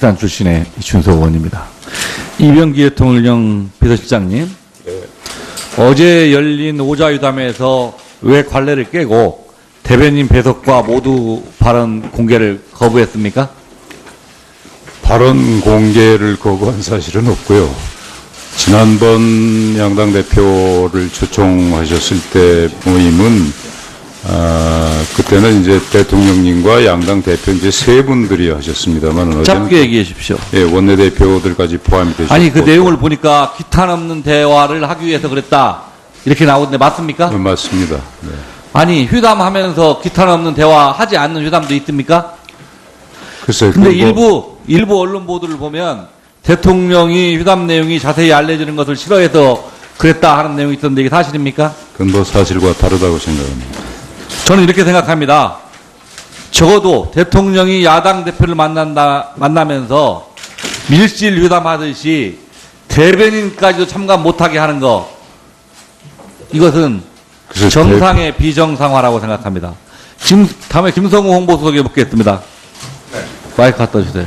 부산 출신의 이춘석 의원입니다. 이병기 대통령 비서실장님, 어제 열린 오자유담에서 왜 관례를 깨고 대변인 배석과 모두 발언 공개를 거부했습니까? 발언 공개를 거부한 사실은 없고요. 지난번 양당 대표를 초청하셨을 때 모임은 아, 그때는 이제 대통령님과 양당 대표 이제 세 분들이 하셨습니다만 짧게 얘기해 주십시오. 예, 원내대표들까지 포함이 되셨고 아니 그 내용을 보니까 기탄 없는 대화를 하기 위해서 그랬다 이렇게 나오는데 맞습니까? 어, 맞습니다. 네. 아니 휴담하면서 기탄 없는 대화 하지 않는 휴담도 있습니까? 글쎄 근데 뭐 일부 일부 언론 보도를 보면 대통령이 휴담 내용이 자세히 알려주는 것을 싫어해서 그랬다 하는 내용이 있던데 이게 사실입니까? 그건 뭐 사실과 다르다고 생각합니다. 저는 이렇게 생각합니다. 적어도 대통령이 야당 대표를 만난다 만나면서 밀실 휴담하듯이 대변인까지도 참관 못하게 하는 거 이것은 정상의 비정상화라고 생각합니다. 지금 다음에 김성우 홍보수석에 묻겠습니다. 마이크 갖다 주세요.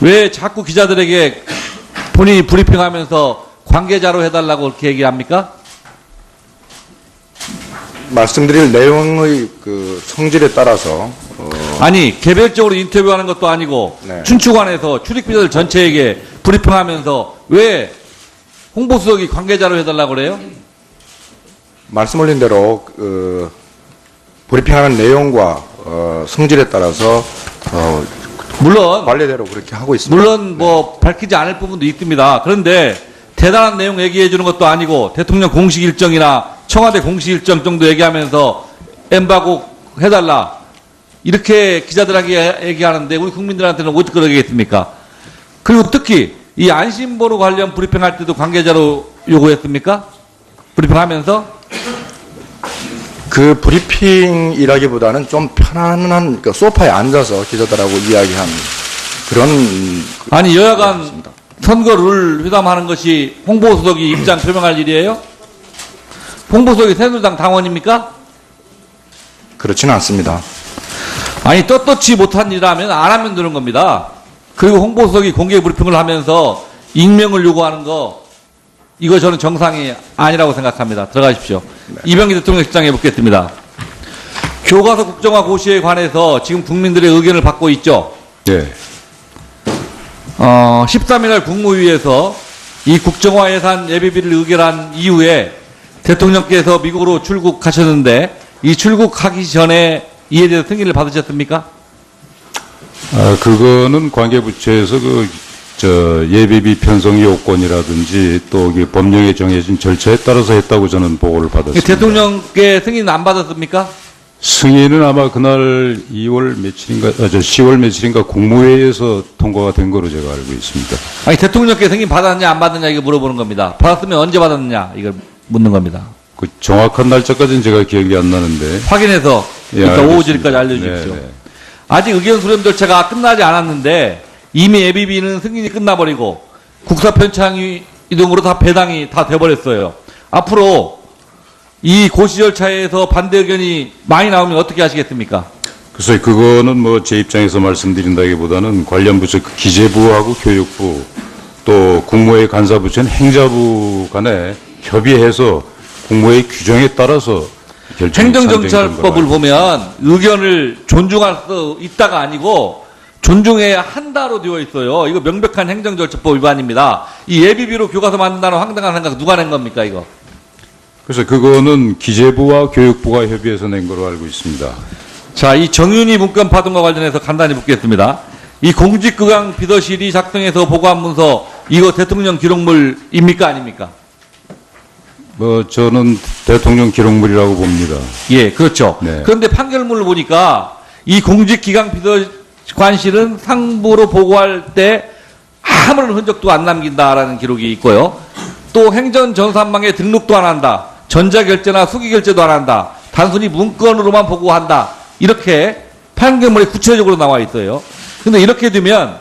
왜 자꾸 기자들에게 본인이 브리핑하면서 관계자로 해달라고 그렇게 얘기합니까? 말씀드릴 내용의 그 성질에 따라서 어, 아니 개별적으로 인터뷰하는 것도 아니고 네. 춘추관에서 출입기자들 전체에게 브리핑하면서 왜 홍보수석이 관계자로 해달라고 그래요? 말씀 올린 대로 그 브리핑하는 내용과 어, 성질에 따라서 어, 물론 관례대로 그렇게 하고 있습니다. 물론 뭐 밝히지 않을 부분도 있습니다. 그런데 대단한 내용 얘기해 주는 것도 아니고 대통령 공식 일정이나 청와대 공식 일정 정도 얘기하면서 엠바고 해달라 이렇게 기자들에게 얘기하는데 우리 국민들한테는 어떻게 그러겠습니까? 그리고 특히 이 안심번호 관련 브리핑할 때도 관계자로 요구했습니까? 브리핑하면서 그 브리핑이라기보다는 좀 편안한 그 소파에 앉아서 기자들하고 이야기한 그런 그- 아니 여야간 있습니다. 선거 룰 회담하는 것이 홍보수석이 입장 표명할 일이에요? 홍보수석이 새누리당 당원입니까? 그렇지는 않습니다. 아니 떳떳지 못한 일하면 안 하면 되는 겁니다. 그리고 홍보수석이 공개 브리핑을 하면서 익명을 요구하는 거 이거 저는 정상이 아니라고 생각합니다. 들어가십시오. 이병기 대통령 실장에 묻겠습니다. 교과서 국정화 고시에 관해서 지금 국민들의 의견을 받고 있죠. 예. 어, 13일 날 국무위에서 이 국정화 예산 예비비를 의결한 이후에 대통령께서 미국으로 출국하셨는데 이 출국하기 전에 이에 대해서 승인을 받으셨습니까? 아, 그거는 관계부처에서 그, 저, 예비비 편성 요건이라든지 또그 법령에 정해진 절차에 따라서 했다고 저는 보고를 받았습니다. 대통령께 승인 안 받았습니까? 승인은 아마 그날 2월 며칠인가, 아, 저 10월 며칠인가 국무회의에서 통과가 된 거로 제가 알고 있습니다. 아니 대통령께 승인 받았냐 안 받았냐 이거 물어보는 겁니다. 받았으면 언제 받았느냐 이걸 묻는 겁니다. 그 정확한 날짜까지는 제가 기억이 안 나는데. 확인해서 예, 일단 오후. 질까지 알려주십시오. 네, 네. 아직 의견 수렴 절차가 끝나지 않았는데 이미 예비비는 승인이 끝나버리고 국사 편창 이동으로 다 배당이 다 돼버렸어요. 앞으로 이 고시 절차에서 반대 의견이 많이 나오면 어떻게 하시겠습니까? 그래서 그거는 뭐 제 입장에서 말씀드린다기보다는 관련 부처 그 기재부하고 교육부 또 국무회의 간사부처는 행자부 간에 협의해서 국무회의 규정에 따라서 행정정찰법을 보면 의견을 존중할 수 있다가 아니고 존중해야 한다로 되어 있어요. 이거 명백한 행정절차법 위반입니다. 이 예비비로 교과서 만든다는 황당한 생각 누가 낸 겁니까 이거? 그래서 그거는 기재부와 교육부가 협의해서 낸 거로 알고 있습니다. 자, 이 정윤희 문건 파동과 관련해서 간단히 묻겠습니다. 이 공직구강 비서실이 작성해서 보고한 문서 이거 대통령 기록물입니까 아닙니까? 뭐 저는 대통령 기록물이라고 봅니다. 예, 그렇죠. 네. 그런데 판결문을 보니까 이 공직기강 비서관실은 상부로 보고할 때 아무런 흔적도 안 남긴다라는 기록이 있고요. 또 행전전산망에 등록도 안 한다. 전자결제나 수기결제도 안 한다. 단순히 문건으로만 보고한다. 이렇게 판결문에 구체적으로 나와 있어요. 근데 이렇게 되면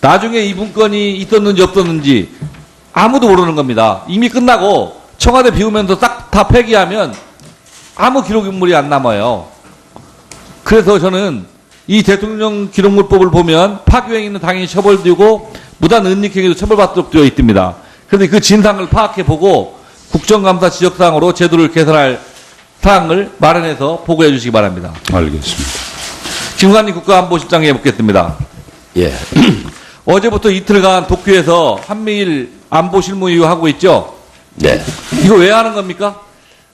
나중에 이 문건이 있었는지 없었는지 아무도 모르는 겁니다. 이미 끝나고 청와대 비우면서 싹다 폐기하면 아무 기록인물이 안 남아요. 그래서 저는 이 대통령 기록물법을 보면 파기행위는 당연히 처벌되고 무단 은닉행위도 처벌받도록 되어 있습니다. 그런데 그 진상을 파악해 보고 국정감사 지적사항으로 제도를 개선할 사항을 마련해서 보고해 주시기 바랍니다. 알겠습니다. 김관희 국가안보실장에 묻겠습니다. 예. 어제부터 이틀간 도쿄에서 한미일 안보 실무위원 하고 있죠? 네. 이거 왜 하는 겁니까?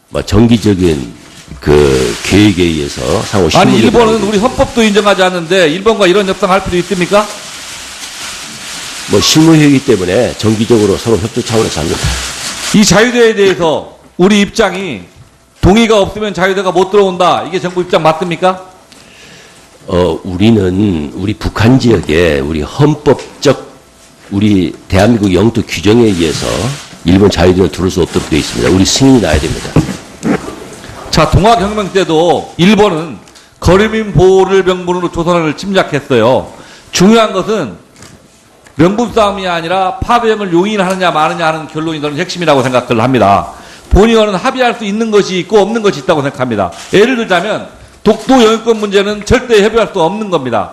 뭐 정기적인 그 계획에 의해서 상호 아니 일본은 우리 헌법도 인정하지 않는데 일본과 이런 협상할 필요 있습니까? 뭐 실무회의이기 때문에 정기적으로 서로 협조 차원에서 합니다. 이 자유대에 대해서 우리 입장이 동의가 없으면 자유대가 못 들어온다. 이게 정부 입장 맞습니까? 어, 우리는 우리 북한 지역에 우리 헌법적 우리 대한민국 영토 규정에 의해서 일본 자유대를 들을 수 없도록 되어 있습니다. 우리 승인이 나야 됩니다. 자, 동학혁명 때도 일본은 거리민 보호를 명분으로 조선을 침략했어요. 중요한 것은 명분 싸움이 아니라 파병을 용인하느냐 마느냐 하는 결론이 저는 핵심이라고 생각을 합니다. 본의원은 합의할 수 있는 것이 있고 없는 것이 있다고 생각합니다. 예를 들자면 독도 영유권 문제는 절대 협의할 수 없는 겁니다.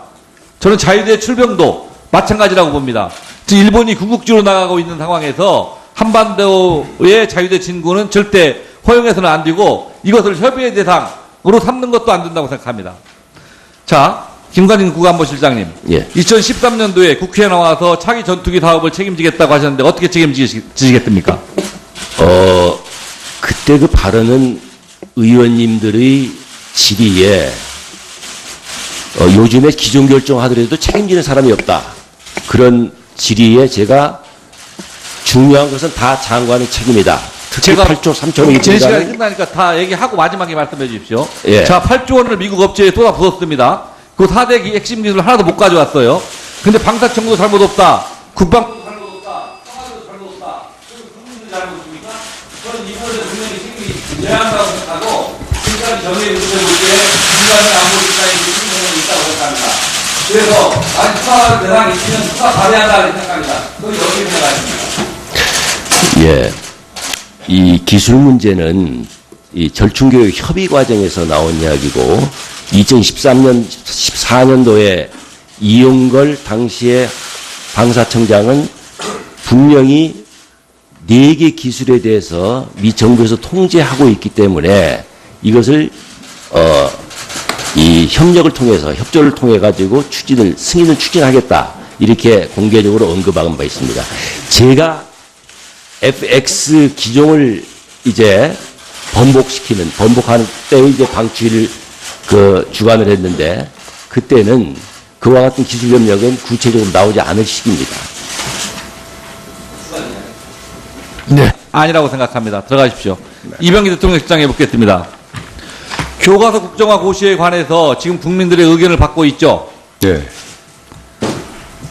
저는 자유대 출병도 마찬가지라고 봅니다. 지금 일본이 궁극주로 나가고 있는 상황에서 한반도의 자유대 진구는 절대 허용해서는 안 되고 이것을 협의의 대상으로 삼는 것도 안 된다고 생각합니다. 자, 김관진 국안보실장님. 예. 2013년도에 국회에 나와서 차기 전투기 사업을 책임지겠다고 하셨는데 어떻게 책임지시겠습니까? 어, 그때 그 발언은 의원님들의 질의에 어, 요즘에 기존 결정하더라도 책임지는 사람이 없다. 그런 질의에 제가 중요한 것은 다 장관의 책임이다. 특히 제가 8조 3천억이 제 시간이 끝나니까 다 얘기하고 마지막에 말씀해 주십시오. 예. 자, 8조 원을 미국 업체에 쏟아부었습니다. 그 4대 핵심 기술 하나도 못 가져왔어요. 근데 방사청도 잘못 없다. 국방부도 잘못 없다. 청와대도 잘못 없다. 그리고 국민도 잘못 없습니까? 저는 이번에 분명히 책임이 져야 한다고 생각하고 지금까지 정의의 문제를 볼때 중간에 안보리 입장에 책임이 있다고 생각합니다. 그래서 아니 수사 대상이 있으면 수사 받아야 한다 이렇게 생각합니다. 그건 어떻게 생각하십니까? 예. 이 기술 문제는 이 절충교육 협의 과정에서 나온 이야기고 2013년 14년도에 이용걸 당시의 방사청장은 분명히 네 개 기술에 대해서 미 정부에서 통제하고 있기 때문에 이것을 어, 이 협력을 통해서 협조를 통해 가지고 추진을 승인을 추진하겠다 이렇게 공개적으로 언급한 바 있습니다. 제가 FX 기종을 이제 번복시키는 번복하는 때 이제 방치를 그 주관을 했는데 그때는 그와 같은 기술 협력은 구체적으로 나오지 않을 시기입니다. 아니라고 생각합니다. 들어가십시오. 이병기 대통령 실장에 묻겠습니다. 교과서 국정화 고시에 관해서 지금 국민들의 의견을 받고 있죠. 예.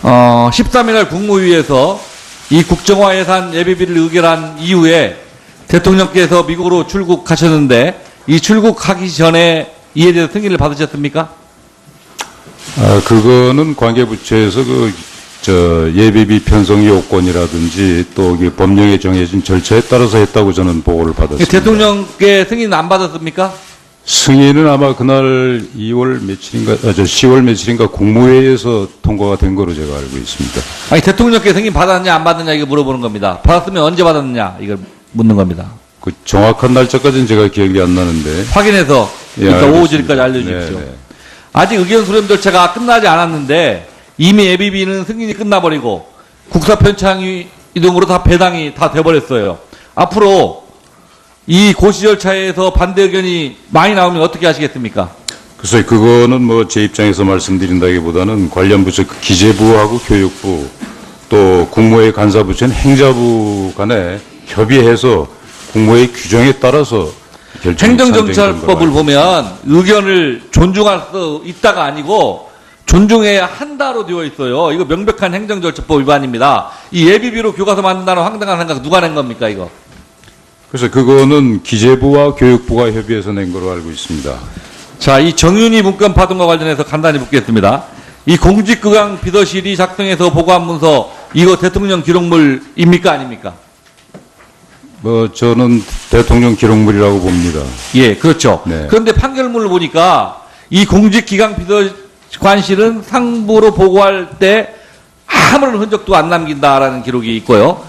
어, 13일 날 국무위에서 이 국정화 예산 예비비를 의결한 이후에 대통령께서 미국으로 출국하셨는데 이 출국하기 전에 이에 대해서 승인을 받으셨습니까? 아, 그거는 관계부처에서 그, 저, 예비비 편성 요건이라든지 또그 법령에 정해진 절차에 따라서 했다고 저는 보고를 받았습니다. 대통령께 승인 안 받았습니까? 승인은 아마 그날 2월 며칠인가, 아, 저 10월 며칠인가 국무회의에서 통과가 된 거로 제가 알고 있습니다. 아니 대통령께 승인 받았냐 안 받았냐 이거 물어보는 겁니다. 받았으면 언제 받았느냐 이걸 묻는 겁니다. 그 정확한 날짜까지는 제가 기억이 안 나는데. 확인해서 예, 일단 오후. 질까지 알려주십시오. 네, 네. 아직 의견 수렴 절차가 끝나지 않았는데 이미 예비비는 승인이 끝나버리고 국사 편창 이동으로 다 배당이 다 돼버렸어요. 앞으로 이 고시 절차에서 반대 의견이 많이 나오면 어떻게 하시겠습니까? 그래서 그거는 뭐 제 입장에서 말씀드린다기보다는 관련 부처 그 기재부하고 교육부 또 국무회의 간사부처는 행자부 간에 협의해서 국무회의 규정에 따라서 행정정찰법을 보면 의견을 존중할 수 있다가 아니고 존중해야 한다로 되어 있어요. 이거 명백한 행정절차법 위반입니다. 이 예비비로 교과서 만든다는 황당한 생각 누가 낸 겁니까 이거? 그래서 그거는 기재부와 교육부가 협의해서 낸 걸로 알고 있습니다. 자, 이 정윤희 문건 파동과 관련해서 간단히 묻겠습니다. 이 공직구강 비서실이 작성해서 보고한 문서 이거 대통령 기록물입니까 아닙니까? 뭐 저는 대통령 기록물이라고 봅니다. 예, 그렇죠. 네. 그런데 판결문을 보니까 이 공직기강 관실은 상부로 보고할 때 아무런 흔적도 안 남긴다라는 기록이 있고요.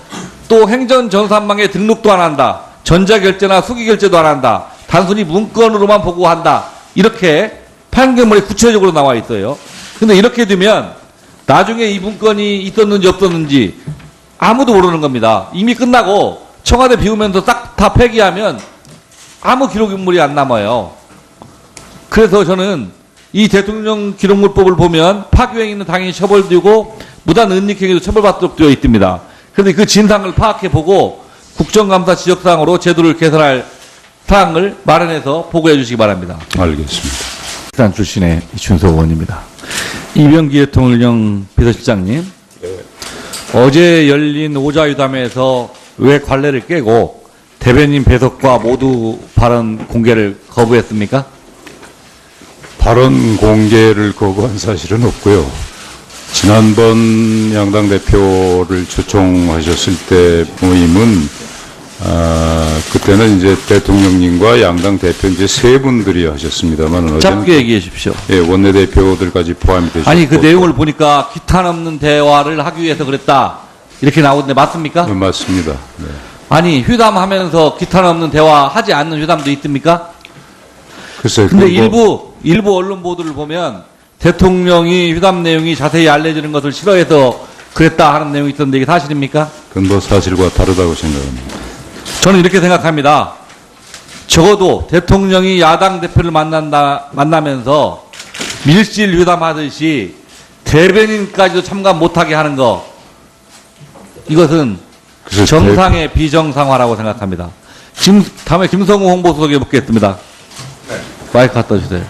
또 행정전산망에 등록도 안 한다. 전자결제나 수기결제도 안 한다. 단순히 문건으로만 보고한다. 이렇게 판결문에 구체적으로 나와 있어요. 근데 이렇게 되면 나중에 이 문건이 있었는지 없었는지 아무도 모르는 겁니다. 이미 끝나고 청와대 비우면서 싹다 폐기하면 아무 기록인물이 안 남아요. 그래서 저는 이 대통령 기록물법을 보면 파기행위는 당연히 처벌되고 무단 은닉행위도 처벌받도록 되어 있습니다. 그런데 그 진상을 파악해 보고 국정감사 지적사항으로 제도를 개선할 사항을 마련해서 보고해 주시기 바랍니다. 알겠습니다. 산 출신의 이춘석 의원입니다. 이병기 대통령 비서실장님, 어제 열린 오자유담에서 왜 관례를 깨고 대변인 배석과 모두 발언 공개를 거부했습니까? 발언 공개를 거부한 사실은 없고요. 지난번 양당 대표를 초청하셨을 때 모임은 아, 그때는 이제 대통령님과 양당 대표 이제 세 분들이 하셨습니다만 짧게 얘기해 주십시오. 예, 원내대표들까지 포함이 되셨고 아니 그 내용을 보니까 기탄 없는 대화를 하기 위해서 그랬다 이렇게 나오는데 맞습니까? 네, 맞습니다. 네. 아니 휴담하면서 기탄 없는 대화 하지 않는 휴담도 있습니까? 글쎄, 근데 그 뭐- 일부 일부 언론 보도를 보면 대통령이 휴담 내용이 자세히 알려지는 것을 싫어해서 그랬다 하는 내용이 있던데 이게 사실입니까? 그건 뭐 사실과 다르다고 생각합니다. 저는 이렇게 생각합니다. 적어도 대통령이 야당 대표를 만난다 만나면서 밀실 휴담하듯이 대변인까지도 참가 못하게 하는 거 이것은 정상의 비정상화라고 생각합니다. 김, 다음에 김성우 홍보수석에 묻겠습니다. 마이크 갖다 주세요.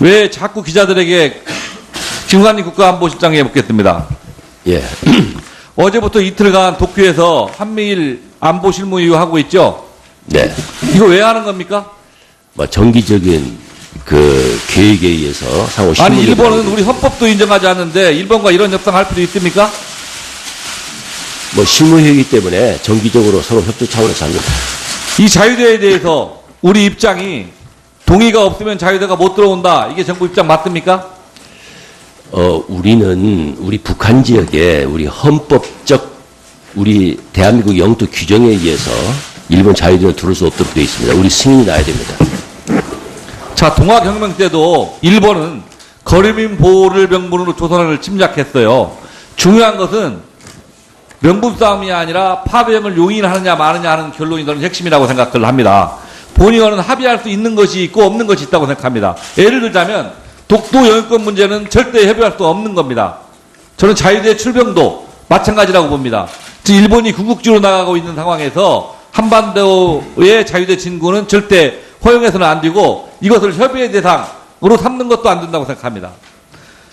왜 자꾸 기자들에게 김관희 국가안보실장에 묻겠습니다. 예. 어제부터 이틀간 도쿄에서 한미일 안보 실무위원 하고 있죠? 네. 이거 왜 하는 겁니까? 뭐 정기적인 그 계획에 의해서 상호 아니, 일본은 우리 헌법도 인정하지 않는데 일본과 이런 협상할 필요 있습니까? 뭐 실무회의이기 때문에 정기적으로 서로 협조 차원에서 합니다. 이 자유대에 대해서 우리 입장이 동의가 없으면 자유대가 못 들어온다. 이게 정부 입장 맞습니까? 어, 우리는 우리 북한 지역에 우리 헌법적 우리 대한민국 영토 규정에 의해서 일본 자유대를 들을 수 없도록 되어 있습니다. 우리 승인이 나야 됩니다. 자, 동학혁명 때도 일본은 거리민 보호를 명분으로 조선을 침략했어요. 중요한 것은 명분 싸움이 아니라 파병을 용인하느냐 마느냐 하는 결론이 저는 핵심이라고 생각을 합니다. 본의원은 합의할 수 있는 것이 있고 없는 것이 있다고 생각합니다. 예를 들자면 독도 영유권 문제는 절대 협의할 수 없는 겁니다. 저는 자유대 출병도 마찬가지라고 봅니다. 지금 일본이 궁극지로 나가고 있는 상황에서 한반도의 자유대 진구는 절대 허용해서는 안 되고 이것을 협의의 대상으로 삼는 것도 안 된다고 생각합니다.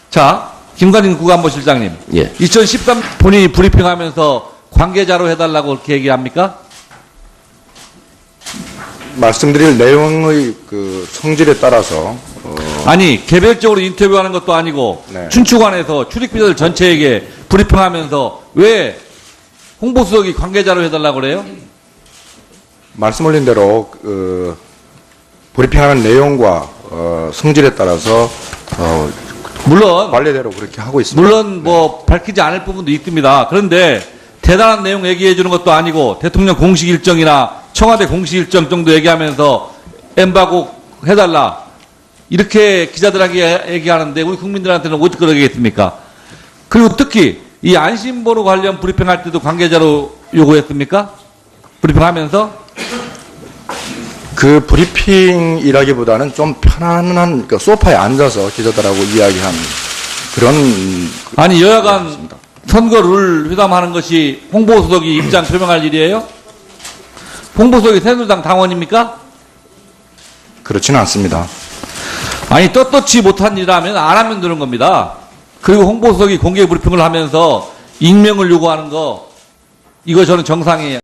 자, 김관진 국안보실장님. 예. 2013 본인이 브리핑하면서 관계자로 해달라고 그렇게 얘기합니까? 말씀드릴 내용의 그 성질에 따라서 어, 아니 개별적으로 인터뷰하는 것도 아니고 네. 춘추관에서 출입기자들 전체에게 브리핑하면서 왜 홍보수석이 관계자로 해달라고 그래요? 말씀 올린 대로 그 브리핑하는 내용과 어, 성질에 따라서 어, 물론 관례대로 그렇게 하고 있습니다. 물론 뭐 밝히지 않을 부분도 있습니다. 그런데 대단한 내용 얘기해 주는 것도 아니고 대통령 공식 일정이나 청와대 공식 일정 정도 얘기하면서 엠바고 해달라 이렇게 기자들에게 얘기하는데 우리 국민들한테는 어떻게 그러겠습니까? 그리고 특히 이 안심번호 관련 브리핑할 때도 관계자로 요구했습니까? 브리핑하면서 그 브리핑이라기보다는 좀 편안한 그 소파에 앉아서 기자들하고 이야기하는 그런 아니 여야간 선거 룰 회담하는 것이 홍보수석이 입장 표명할 일이에요? 홍보수석이 새누리당 당원입니까? 그렇지는 않습니다. 아니 떳떳지 못한 일하면 안 하면 되는 겁니다. 그리고 홍보수석이 공개 브리핑을 하면서 익명을 요구하는 거 이거 저는 정상이에요.